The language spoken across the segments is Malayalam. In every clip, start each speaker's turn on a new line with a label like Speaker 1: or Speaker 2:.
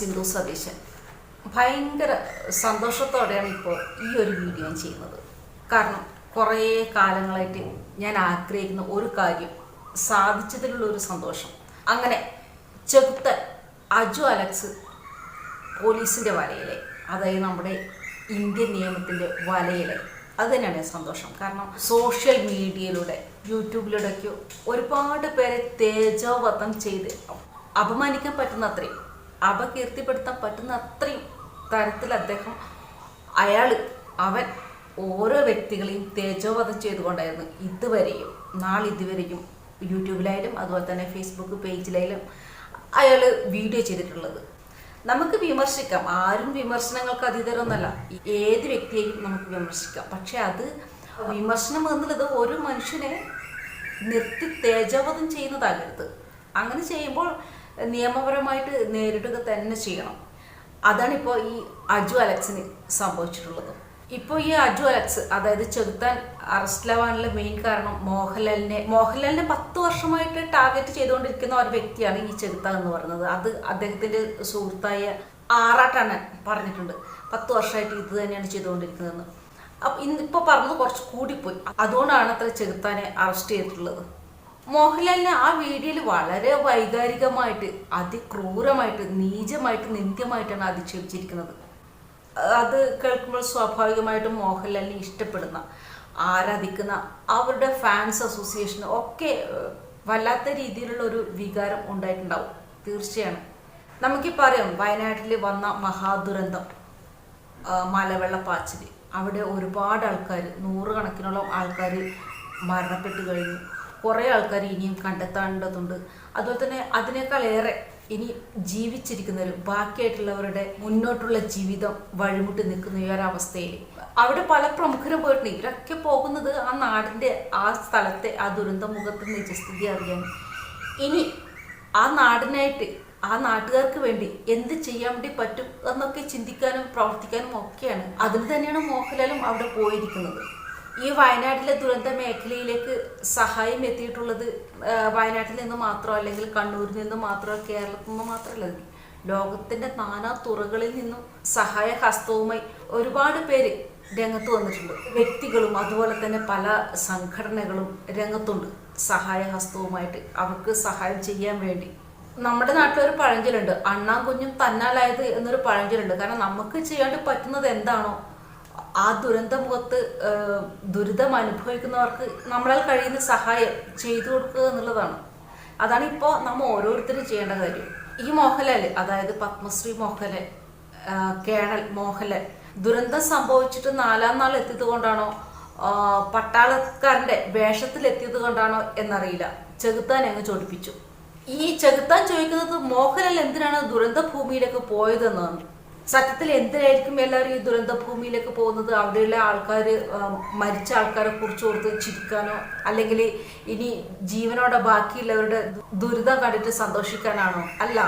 Speaker 1: സിന്ധു സതീശൻ. ഭയങ്കര സന്തോഷത്തോടെയാണ് ഇപ്പോൾ ഈ ഒരു വീഡിയോ ചെയ്യുന്നത്. കാരണം കുറേ കാലങ്ങളായിട്ട് ഞാൻ ആഗ്രഹിക്കുന്ന ഒരു കാര്യം സാധിച്ചതിലുള്ള ഒരു സന്തോഷം. അങ്ങനെ ചെകുത്തൻ അജു അലക്സ് പോലീസിന്റെ വലയിലെ അതായത് നമ്മുടെ ഇന്ത്യൻ നിയമത്തിന്റെ വലയിലെ അത് തന്നെയാണ് സന്തോഷം. കാരണം സോഷ്യൽ മീഡിയയിലൂടെ യൂട്യൂബിലൂടെയൊക്കെ ഒരുപാട് പേരെ തേജോവധം ചെയ്ത് അപമാനിക്കാൻ പറ്റുന്ന അത്രയും അപകീർത്തിപ്പെടുത്താൻ പറ്റുന്ന അത്രയും തരത്തിൽ അദ്ദേഹം അയാൾ അവൻ ഓരോ വ്യക്തികളെയും തേജോവധം ചെയ്തുകൊണ്ടായിരുന്നു ഇതുവരെയും നാളിതുവരെയും യൂട്യൂബിലായാലും അതുപോലെ തന്നെ ഫേസ്ബുക്ക് പേജിലായാലും അയാൾ വീഡിയോ ചെയ്തിട്ടുള്ളത്. നമുക്ക് വിമർശിക്കാം. ആരും വിമർശനങ്ങൾക്ക് അതീതരൊന്നല്ല. ഏത് വ്യക്തിയെയും നമുക്ക് വിമർശിക്കാം. പക്ഷെ അത് വിമർശനം എന്നുള്ളത് ഒരു മനുഷ്യനെ നിർത്തി തേജോവധം ചെയ്യുന്നതാകരുത്. അങ്ങനെ ചെയ്യുമ്പോൾ നിയമപരമായിട്ട് നേരിടുക തന്നെ ചെയ്യണം. അതാണ് ഇപ്പോൾ ഈ അജു അലക്സിന് സംഭവിച്ചിട്ടുള്ളത്. ഇപ്പോൾ ഈ അജു അലക്സ് അതായത് ചെറുത്താൻ അറസ്റ്റിലാവാനുള്ള മെയിൻ കാരണം മോഹൻലാലിനെ മോഹൻലാലിനെ പത്ത് വർഷമായിട്ട് ടാർഗറ്റ് ചെയ്തുകൊണ്ടിരിക്കുന്ന ഒരു വ്യക്തിയാണ് ഈ ചെറുത്താൻ എന്ന് പറയുന്നത്. അത് അദ്ദേഹത്തിന്റെ സുഹൃത്തായ ആറാട്ടാണ് പറഞ്ഞിട്ടുണ്ട്. പത്ത് വർഷമായിട്ട് ഇത് തന്നെയാണ് ചെയ്തുകൊണ്ടിരിക്കുന്നതെന്ന്. അപ്പം ഇന്നിപ്പോൾ പറഞ്ഞത് കുറച്ച് കൂടിപ്പോയി. അതുകൊണ്ടാണ് അത്ര ചെറുത്താനെ അറസ്റ്റ് ചെയ്തിട്ടുള്ളത്. മോഹൻലാലിനെ ആ വീഡിയോയിൽ വളരെ വൈകാരികമായിട്ട് അതിക്രൂരമായിട്ട് നീചമായിട്ട് നിന്ദ്യമായിട്ടാണ് അധിക്ഷേപിച്ചിരിക്കുന്നത്. അത് കേൾക്കുമ്പോൾ സ്വാഭാവികമായിട്ടും മോഹൻലാലിനെ ഇഷ്ടപ്പെടുന്ന ആരാധിക്കുന്ന അവരുടെ ഫാൻസ് അസോസിയേഷൻ ഒക്കെ വല്ലാത്ത രീതിയിലുള്ള ഒരു വികാരം ഉണ്ടായിട്ടുണ്ടാവും. തീർച്ചയാണ്. നമുക്കിപ്പോൾ അറിയാം വയനാട്ടിൽ വന്ന മഹാദുരന്തം മലവെള്ളപ്പാച്ചിൽ അവിടെ ഒരുപാട് ആൾക്കാർ നൂറുകണക്കിനുള്ള ആൾക്കാർ മരണപ്പെട്ടു കഴിഞ്ഞു. കുറേ ആൾക്കാർ ഇനിയും കണ്ടെത്തേണ്ടതുണ്ട് അതുപോലെ തന്നെ അതിനേക്കാൾ ഏറെ ഇനി ജീവിച്ചിരിക്കുന്നവർ ബാക്കിയായിട്ടുള്ളവരുടെ മുന്നോട്ടുള്ള ജീവിതം വഴിമുട്ടി നിൽക്കുന്ന ഈ ഒരവസ്ഥയിൽ അവിടെ പല പ്രമുഖരും പോയിട്ടുണ്ട്. ഇവരൊക്കെ പോകുന്നത് ആ നാടിന്റെ ആ സ്ഥലത്തെ ആ ദുരന്ത മുഖത്ത് നിജസ്ഥിതി അറിയാൻ. ഇനി ആ നാടിനായിട്ട് ആ നാട്ടുകാർക്ക് വേണ്ടി എന്ത് ചെയ്യാൻ വേണ്ടി പറ്റും എന്നൊക്കെ ചിന്തിക്കാനും പ്രവർത്തിക്കാനും ഒക്കെയാണ്. അതിന് തന്നെയാണ് മോഹൻലാലും അവിടെ പോയിരിക്കുന്നത്. ഈ വയനാട്ടിലെ ദുരന്ത മേഖലയിലേക്ക് സഹായം എത്തിയിട്ടുള്ളത് വയനാട്ടിൽ നിന്ന് മാത്രം അല്ലെങ്കിൽ കണ്ണൂരിൽ നിന്ന് മാത്രം കേരളത്തിൽ നിന്ന് മാത്രമല്ല ലോകത്തിന്റെ നാനാ തുറകളിൽ നിന്നും സഹായ ഹസ്തവുമായി ഒരുപാട് പേര് രംഗത്ത് വന്നിട്ടുണ്ട്. വ്യക്തികളും അതുപോലെ തന്നെ പല സംഘടനകളും രംഗത്തുണ്ട് സഹായ ഹസ്തവുമായിട്ട്. അവർക്ക് സഹായം ചെയ്യാൻ വേണ്ടി. നമ്മുടെ നാട്ടിലൊരു പഴഞ്ചൊല്ലുണ്ട് അണ്ണാൻ കുഞ്ഞും തന്നാലായത് എന്നൊരു പഴഞ്ചൊല്ലുണ്ട്. കാരണം നമുക്ക് ചെയ്യാണ്ട് പറ്റുന്നത് എന്താണോ ആ ദുരന്ത മുഖത്ത് ദുരിതം അനുഭവിക്കുന്നവർക്ക് നമ്മളാൽ കഴിയുന്ന സഹായം ചെയ്തു കൊടുക്കുക എന്നുള്ളതാണ്. അതാണ് ഇപ്പോൾ നമ്മൾ ഓരോരുത്തരും ചെയ്യേണ്ട കാര്യം. ഈ മോഹൻലാൽ അതായത് പത്മശ്രീ മോഹൻലാൽ കേണൽ മോഹൻലാൽ ദുരന്തം സംഭവിച്ചിട്ട് നാലാം നാൾ എത്തിയത് കൊണ്ടാണോ പട്ടാളക്കാരന്റെ എത്തിയത് കൊണ്ടാണോ എന്നറിയില്ല. ചെകുത്താൻ അങ്ങ് ചോദിപ്പിച്ചു. ഈ ചെകുത്താൻ ചോദിക്കുന്നത് മോഹൻലാൽ എന്തിനാണ് ദുരന്ത ഭൂമിയിലേക്ക് പോയതെന്നാണ്. സത്യത്തിൽ എന്തിനായിരിക്കും എല്ലാവരും ഈ ദുരന്ത ഭൂമിയിലേക്ക് പോകുന്നത്? അവിടെയുള്ള ആൾക്കാർ മരിച്ച ആൾക്കാരെ കുറിച്ച് ഓർത്ത് ചിരിക്കാനോ അല്ലെങ്കിൽ ഇനി ജീവനോടെ ബാക്കിയുള്ളവരുടെ ദുരിതം കണ്ടിട്ട് സന്തോഷിക്കാനാണോ? അല്ല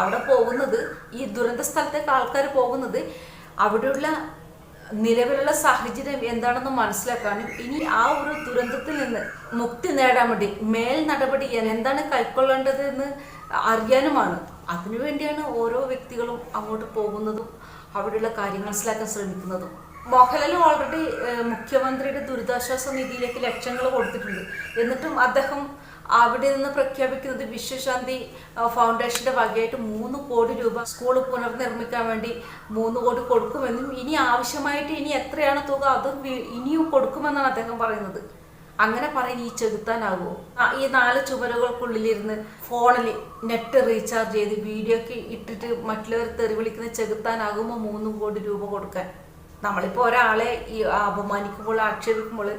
Speaker 1: അവിടെ പോകുന്നത് ഈ ദുരന്ത സ്ഥലത്തേക്ക് ആൾക്കാർ പോകുന്നത് അവിടെയുള്ള നിലവിലുള്ള സാഹചര്യം എന്താണെന്ന് മനസ്സിലാക്കാനും ഇനി ആ ഒരു ദുരന്തത്തിൽ നിന്ന് മുക്തി നേടാൻ വേണ്ടി മേൽ നടപടി എന്താണ് കൈക്കൊള്ളേണ്ടത് എന്ന് അറിയാനുമാണ്. അതിനുവേണ്ടിയാണ് ഓരോ വ്യക്തികളും അങ്ങോട്ട് പോകുന്നതും അവിടെയുള്ള കാര്യങ്ങൾ മനസ്സിലാക്കാൻ ശ്രമിക്കുന്നതും. മോഹൻലാൽ ഓൾറെഡി മുഖ്യമന്ത്രിയുടെ ദുരിതാശ്വാസ നിധിയിലേക്ക് ലക്ഷങ്ങൾ കൊടുത്തിട്ടുണ്ട്. എന്നിട്ടും അദ്ദേഹം അവിടെ നിന്ന് പ്രഖ്യാപിക്കുന്നത് വിശ്വശാന്തി ഫൗണ്ടേഷന്റെ വകയായിട്ട് മൂന്ന് കോടി രൂപ സ്കൂൾ പുനർനിർമ്മിക്കാൻ വേണ്ടി മൂന്ന് കോടി കൊടുക്കുമെന്നും ഇനി ആവശ്യമായിട്ട് ഇനി എത്രയാണ് തുക അതും ഇനിയും കൊടുക്കുമെന്നാണ് അദ്ദേഹം പറയുന്നത്. അങ്ങനെ പറയാൻ ഈ ചെകുത്താനാകുമോ ഈ നാല് ചുമരുകൾക്കുള്ളിലിരുന്ന് ഫോണിൽ നെറ്റ് റീചാർജ് ചെയ്ത് വീഡിയോ ഒക്കെ ഇട്ടിട്ട് മറ്റുള്ളവർ തെറി വിളിക്കുന്ന ചെകുത്താനാകുമോ മൂന്നും കോടി രൂപ കൊടുക്കാൻ? നമ്മളിപ്പോൾ ഒരാളെ ഈ അപമാനിക്കുമ്പോൾ ആക്ഷേപിക്കുമ്പോൾ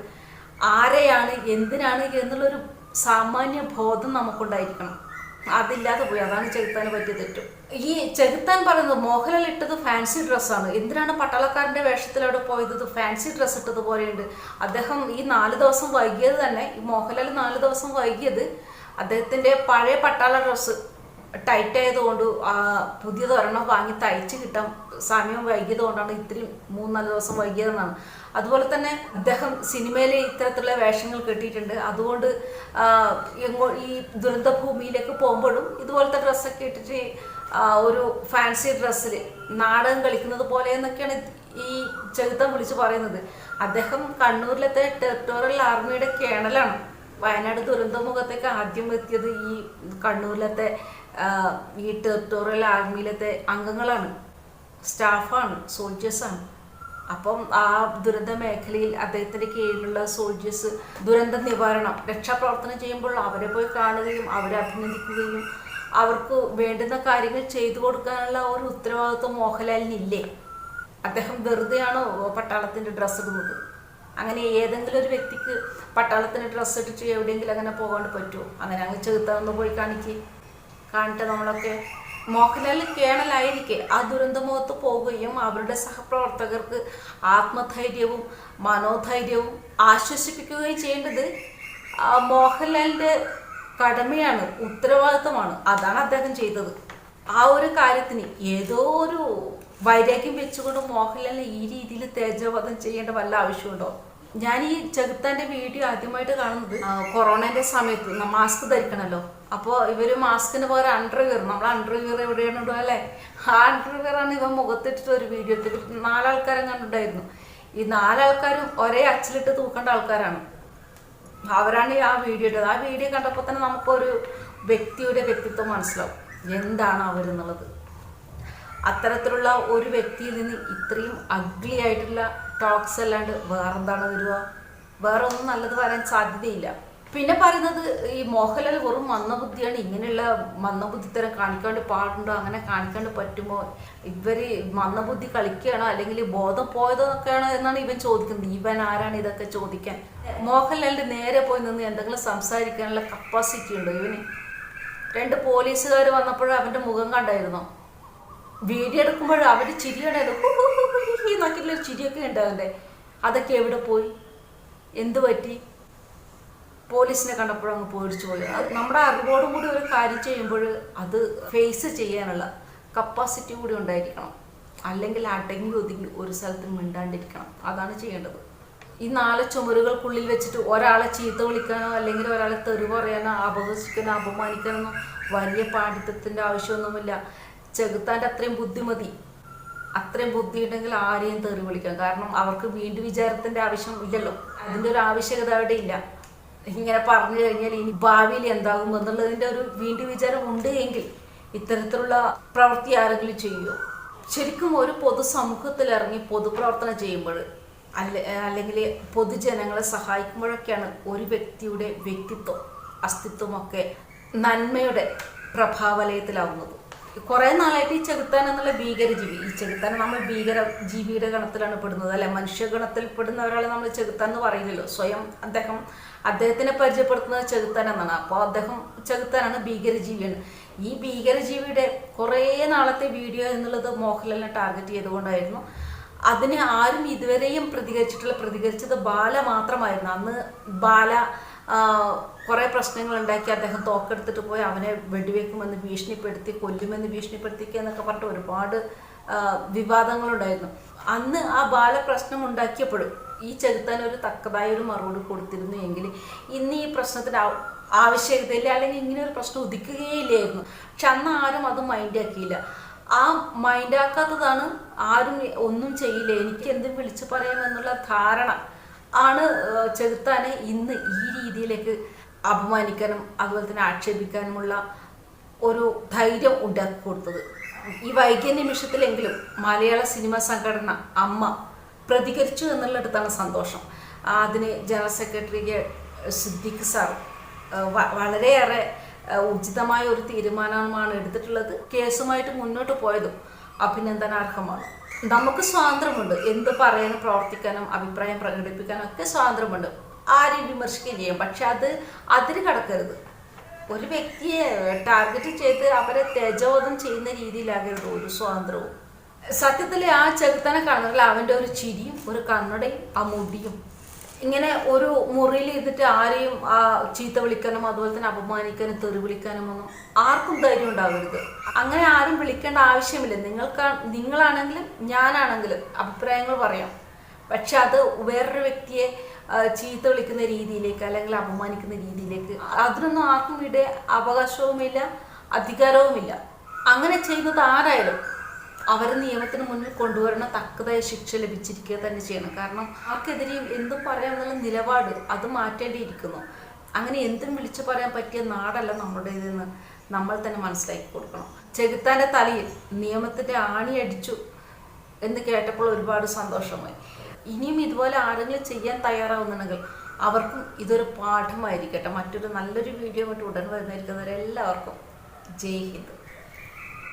Speaker 1: ആരെയാണ് എന്തിനാണ് എന്നുള്ളൊരു സാമാന്യ ബോധം നമുക്കുണ്ടായിരിക്കണം. അതില്ലാതെ പോയി. അതാണ് ചെകുത്താന് പറ്റിയ തെറ്റും. ഈ ചെകുത്താൻ പറയുന്നത് മോഹൻലാൽ ഇട്ടത് ഫാൻസി ഡ്രസ്സാണ് എന്തിനാണ് പട്ടാളക്കാരന്റെ വേഷത്തിൽ അവിടെ പോയത്? ഫാൻസി ഡ്രസ്സ് ഇട്ടത് പോലെയുണ്ട്. അദ്ദേഹം ഈ നാല് ദിവസം വൈകിയത് തന്നെ ഈ മോഹൻലാൽ നാല് ദിവസം വൈകിയത് അദ്ദേഹത്തിന്റെ പഴയ പട്ടാള ഡ്രസ്സ് ടൈറ്റ് ആയതുകൊണ്ട് ആ, പുതിയത് ഒരെണ്ണം വാങ്ങി തയ്ച്ച് കിട്ടാൻ സമയം വൈകിയത് കൊണ്ടാണ് ഇത്തിരി മൂന്നാൽ ദിവസം വൈകിയതെന്നാണ്. അതുപോലെ തന്നെ അദ്ദേഹം സിനിമയിലെ ഇത്തരത്തിലുള്ള വേഷങ്ങൾ കെട്ടിയിട്ടുണ്ട്. അതുകൊണ്ട് ഈ ദുരന്തഭൂമിയിലേക്ക് പോകുമ്പോഴും ഇതുപോലത്തെ ഡ്രസ്സൊക്കെ ഇട്ടിട്ട് ഒരു ഫാൻസി ഡ്രസ്സിൽ നാടകം കളിക്കുന്നത് പോലെ എന്നൊക്കെയാണ് ഈ ചെറുത്തം വിളിച്ച് പറയുന്നത്. അദ്ദേഹം കണ്ണൂരിലത്തെ ടെറിട്ടോറിയൽ ആർമിയുടെ കേണലാണ് വയനാട് ദുരന്തമുഖത്തേക്ക് ആദ്യം എത്തിയത് ഈ കണ്ണൂരിലത്തെ ഈ ടെറിട്ടോറിയൽ ആർമിയിലത്തെ അംഗങ്ങളാണ്. സ്റ്റാഫാണ് സോൾജേഴ്സാണ് അപ്പം ആ ദുരന്ത മേഖലയിൽ അദ്ദേഹത്തിന്റെ കീഴിലുള്ള സോൾജേഴ്സ് ദുരന്ത നിവാരണം രക്ഷാപ്രവർത്തനം ചെയ്യുമ്പോൾ അവരെ പോയി കാണുകയും അവരെ അഭിനന്ദിക്കുകയും അവർക്ക് വേണ്ടുന്ന കാര്യങ്ങൾ ചെയ്തു കൊടുക്കാനുള്ള ഒരു ഉത്തരവാദിത്വം മോഹൻലാലിനില്ലേ? അദ്ദേഹം വെറുതെയാണോ പട്ടാളത്തിന്റെ ഡ്രസ്സ് ഇടുന്നത്? അങ്ങനെ ഏതെങ്കിലും ഒരു വ്യക്തിക്ക് പട്ടാളത്തിന്റെ ഡ്രസ്സ് ഇട്ടിട്ട് എവിടെയെങ്കിലും അങ്ങനെ പോകാണ്ട് പറ്റുമോ? അങ്ങനെ അങ്ങ് ചെറുത്താന്ന് പോയി കാണിക്ക്. കാണിട്ട് നമ്മളൊക്കെ മോഹൻലാൽ കേണലായിരിക്കെ. ആ ദുരന്തമുഖത്ത് പോവുകയും അവരുടെ സഹപ്രവർത്തകർക്ക് ആത്മധൈര്യവും മനോധൈര്യവും ആശ്വസിപ്പിക്കുകയും ചെയ്യേണ്ടത് മോഹൻലാലിന്റെ കടമയാണ് ഉത്തരവാദിത്തമാണ് അതാണ് അദ്ദേഹം ചെയ്തത്. ആ ഒരു കാര്യത്തിന് ഏതോ ഒരു വൈരാഗ്യം വെച്ചുകൊണ്ട് മോഹൻലാലിനെ ഈ രീതിയിൽ തേജോവധം ചെയ്യേണ്ട വല്ല ആവശ്യമുണ്ടോ? ഞാൻ ഈ ചെകുത്താന്റെ വീഡിയോ ആദ്യമായിട്ട് കാണുന്നത്. കൊറോണന്റെ സമയത്ത് മാസ്ക് ധരിക്കണല്ലോ. അപ്പോൾ ഇവർ മാസ്കിന് പകരം അണ്ടർവെയർ നമ്മൾ അണ്ടർവെയർ എവിടെയാണ് ഇടുക അല്ലേ? ആ അണ്ടർവിയർ ആണ് ഇവ മുഖത്തിട്ടിട്ട് ഒരു വീഡിയോ എടുത്തിട്ട് നാലാൾക്കാരും കണ്ടിട്ടുണ്ടായിരുന്നു. ഈ നാലാൾക്കാരും ഒരേ അച്ചിലിട്ട് തൂക്കേണ്ട ആൾക്കാരാണ്. അവരാണ് ആ വീഡിയോ ഇട്ടത്. ആ വീഡിയോ കണ്ടപ്പോൾ തന്നെ നമുക്കൊരു വ്യക്തിയുടെ വ്യക്തിത്വം മനസ്സിലാവും. എന്താണ് അവരെന്നുള്ളത് അത്തരത്തിലുള്ള ഒരു വ്യക്തിയിൽ നിന്ന് ഇത്രയും അഗ്ലി ആയിട്ടുള്ള ടോക്സ് അല്ലാണ്ട് വേറെന്താണ് വരിക വേറെ ഒന്നും നല്ലത് വരാൻ സാധ്യതയില്ല. പിന്നെ പറയുന്നത് ഈ മോഹൻലാൽ വെറും മന്ദബുദ്ധിയാണ് ഇങ്ങനെയുള്ള മന്ദബുദ്ധിത്തരം കാണിക്കാണ്ട് പാടുണ്ടോ? അങ്ങനെ കാണിക്കാണ്ട് പറ്റുമോ? ഇവർ മന്ദബുദ്ധി കളിക്കുകയാണോ? അല്ലെങ്കിൽ ബോധം പോയതൊക്കെയാണോ എന്നാണ് ഇവൻ ചോദിക്കുന്നത്. ഇവൻ ആരാണ് ഇതൊക്കെ ചോദിക്കാൻ? മോഹൻലാലിന്റെ നേരെ പോയി നിന്ന് എന്തെങ്കിലും സംസാരിക്കാനുള്ള കപ്പാസിറ്റി ഉണ്ടോ ഇവന്? രണ്ട് പോലീസുകാർ വന്നപ്പോഴും അവന്റെ മുഖം കണ്ടായിരുന്നു? വീഡിയോ എടുക്കുമ്പോഴും അവർ ചിരിയുണ്ടായിരുന്നു എന്നൊക്കെയുള്ള നാക്കിലൊരു ചിരിയൊക്കെ ഉണ്ടാകണ്ടേ? അതൊക്കെ എവിടെ പോയി? എന്ത് പറ്റി? പോലീസിനെ കണ്ടപ്പോഴും അങ്ങ് പേടിച്ചു പോയി. നമ്മുടെ അറിവോടും കൂടി ഒരു കാര്യം ചെയ്യുമ്പോൾ അത് ഫേസ് ചെയ്യാനുള്ള കപ്പാസിറ്റി കൂടി ഉണ്ടായിരിക്കണം. അല്ലെങ്കിൽ അടങ്ങി ഒതുങ്ങി ഒരു സ്ഥലത്ത് മിണ്ടാണ്ടിരിക്കണം. അതാണ് ചെയ്യേണ്ടത്. ഈ നാല് ചുമരുകൾക്കുള്ളിൽ വെച്ചിട്ട് ഒരാളെ ചീത്ത വിളിക്കാനോ അല്ലെങ്കിൽ ഒരാളെ തെറി പറയാനോ അപഹസിക്കാനോ അപമാനിക്കാനോ വലിയ പാണ്ഡിത്യത്തിന്റെ ആവശ്യമൊന്നുമില്ല. ചെകുത്താന്റെ അത്രയും ബുദ്ധിമതി. അത്രയും ബുദ്ധി ഉണ്ടെങ്കിൽ ആരെയും തെറി വിളിക്കാം. കാരണം അവർക്ക് വീണ്ടും വിചാരത്തിന്റെ ആവശ്യം ഇല്ലല്ലോ. അതിന്റെ ഒരു ആവശ്യകത അവിടെ ഇല്ല. ഇങ്ങനെ പറഞ്ഞു കഴിഞ്ഞാൽ ഇനി ഭാവിയിൽ എന്താകും എന്നുള്ളതിന്റെ ഒരു വീണ്ടും വിചാരം ഉണ്ട് എങ്കിൽ ഇത്തരത്തിലുള്ള പ്രവൃത്തി ആരെങ്കിലും ചെയ്യുമോ ശരിക്കും ഒരു പൊതുസമൂഹത്തിൽ ഇറങ്ങി പൊതുപ്രവർത്തനം ചെയ്യുമ്പോൾ അല്ല അല്ലെങ്കിൽ പൊതുജനങ്ങളെ സഹായിക്കുമ്പോഴൊക്കെയാണ് ഒരു വ്യക്തിയുടെ വ്യക്തിത്വം അസ്തിത്വമൊക്കെ നന്മയുടെ പ്രഭാവലയത്തിലാവുന്നത്. കുറെ നാളായിട്ട് ഈ ചെകുത്താൻ എന്നുള്ള ഭീകരജീവി ഈ ചെകുത്താൻ നമ്മൾ ഭീകര ജീവിയുടെ ഗണത്തിലാണ് പെടുന്നത് അല്ലെ മനുഷ്യഗണത്തിൽ പെടുന്ന ഒരാളെ നമ്മൾ ചെകുത്താൻ എന്ന് പറയില്ലല്ലോ. സ്വയം അദ്ദേഹം അദ്ദേഹത്തിനെ പരിചയപ്പെടുത്തുന്നത് ചെകുത്താൻ എന്നാണ്. അപ്പോൾ അദ്ദേഹം ചെകുത്താനാണ് ഭീകരജീവിയാണ്. ഈ ഭീകരജീവിയുടെ കുറേ നാളത്തെ വീഡിയോ എന്നുള്ളത് മോഹൻലാലിനെ ടാർഗറ്റ് ചെയ്തുകൊണ്ടായിരുന്നു. അതിനെ ആരും ഇതുവരെയും പ്രതികരിച്ചിട്ടില്ല. പ്രതികരിച്ചത് ബാല മാത്രമായിരുന്നു. അന്ന് ബാല കുറേ പ്രശ്നങ്ങൾ ഉണ്ടാക്കി അദ്ദേഹം തോക്കെടുത്തിട്ട് പോയി. അവനെ വെടിവെക്കുമെന്ന് ഭീഷണിപ്പെടുത്തി കൊല്ലുമെന്ന് ഭീഷണിപ്പെടുത്തിക്കുക എന്നൊക്കെ പറഞ്ഞിട്ട് ഒരുപാട് വിവാദങ്ങളുണ്ടായിരുന്നു. അന്ന് ആ ബാല പ്രശ്നം ഉണ്ടാക്കിയപ്പോഴും ഈ ചെറുത്താൻ ഒരു തക്കതായ ഒരു മറുപടി കൊടുത്തിരുന്നു എങ്കിൽ ഇന്ന് ഈ പ്രശ്നത്തിന് ആവ- ആവശ്യകതയില്ല അല്ലെങ്കിൽ ഇങ്ങനെ ഒരു പ്രശ്നം ഉദിക്കുകയില്ലായിരുന്നു. പക്ഷെ അന്ന് ആരും അത് മൈൻഡാക്കിയില്ല ആ മൈൻഡാക്കാത്തതാണ് ആരും ഒന്നും ചെയ്യില്ല. എനിക്ക് എന്തും വിളിച്ചു പറയാമെന്നുള്ള ധാരണ ആണ് ചെറുത്താനെ ഇന്ന് ഈ രീതിയിലേക്ക് അപമാനിക്കാനും അതുപോലെ തന്നെ ആക്ഷേപിക്കാനുമുള്ള ഒരു ധൈര്യം ഉണ്ടാക്കി കൊടുത്തത്. ഈ വൈകിയ നിമിഷത്തിലെങ്കിലും മലയാള സിനിമ സംഘടന അമ്മ പ്രതികരിച്ചു എന്നുള്ളിടത്താണ് സന്തോഷം. അതിനെ ജനറൽ സെക്രട്ടറി സിദ്ദിഖ് സാർ വളരെയേറെ ഉചിതമായ ഒരു തീരുമാനമാണ് എടുത്തിട്ടുള്ളത്. കേസുമായിട്ട് മുന്നോട്ട് പോയതും അഭിനന്ദനാർഹമാണ്. നമുക്ക് സ്വാതന്ത്ര്യമുണ്ട്. എന്ത് പറയാനും പ്രവർത്തിക്കാനും അഭിപ്രായം പ്രകടിപ്പിക്കാനും ഒക്കെ സ്വാതന്ത്ര്യമുണ്ട്. ആരെയും വിമർശിക്കുകയും ചെയ്യാം. പക്ഷെ അത് അതിന് കടക്കരുത്. ഒരു വ്യക്തിയെ ടാർഗറ്റ് ചെയ്ത് അവരെ തേജോധം ചെയ്യുന്ന രീതിയിലാകരുത് ഒരു സ്വാതന്ത്ര്യവും. സത്യത്തിൽ ആ ചെറുത്തനെ കാണുന്നില്ല അവന്റെ ഒരു ചിരിയും ഒരു കണ്ണടയും ആ മുടിയും ഇങ്ങനെ ഒരു മുറിയിൽ ഇരുന്നിട്ട് ആരെയും ചീത്ത വിളിക്കാനും അതുപോലെ തന്നെ അപമാനിക്കാനും തെറി വിളിക്കാനും ഒന്നും ആർക്കും ധൈര്യം ഉണ്ടാവരുത്. അങ്ങനെ ആരും വിളിക്കേണ്ട ആവശ്യമില്ല. നിങ്ങൾക്ക് നിങ്ങളാണെങ്കിലും ഞാനാണെങ്കിലും അഭിപ്രായങ്ങൾ പറയാം. പക്ഷെ അത് വേറൊരു വ്യക്തിയെ ചീത്ത വിളിക്കുന്ന രീതിയിലേക്ക് അല്ലെങ്കിൽ അപമാനിക്കുന്ന രീതിയിലേക്ക് അതിനൊന്നും ആർക്കും ഇവിടെ അവകാശവുമില്ല അധികാരവുമില്ല. അങ്ങനെ ചെയ്യുന്നത് ആരായാലും അവരെ നിയമത്തിന് മുന്നിൽ കൊണ്ടുവരണ തക്കതായ ശിക്ഷ ലഭിച്ചിരിക്കുക തന്നെ ചെയ്യണം. കാരണം ആർക്കെതിരെയും എന്തും പറയാമെന്നുള്ള നിലപാട് അത് മാറ്റേണ്ടിയിരിക്കുന്നു. അങ്ങനെ എന്തും വിളിച്ചു പറയാൻ പറ്റിയ നാടല്ല നമ്മുടേതെന്ന് നമ്മൾ തന്നെ മനസ്സിലാക്കി കൊടുക്കണം. ചെകുത്താന്റെ തലയിൽ നിയമത്തിന്റെ ആണി അടിച്ചു എന്ന് കേട്ടപ്പോൾ ഒരുപാട് സന്തോഷമായി. ഇനിയും ഇതുപോലെ ആരെങ്കിലും ചെയ്യാൻ തയ്യാറാവുന്നുണ്ടെങ്കിൽ അവർക്കും ഇതൊരു പാഠമായിരിക്കട്ടെ. മറ്റൊരു നല്ലൊരു വീഡിയോ ആയിട്ട് ഉടൻ വരുന്നതായിരിക്കുന്നവരെല്ലാവർക്കും ജയ് ഹിന്ദ്.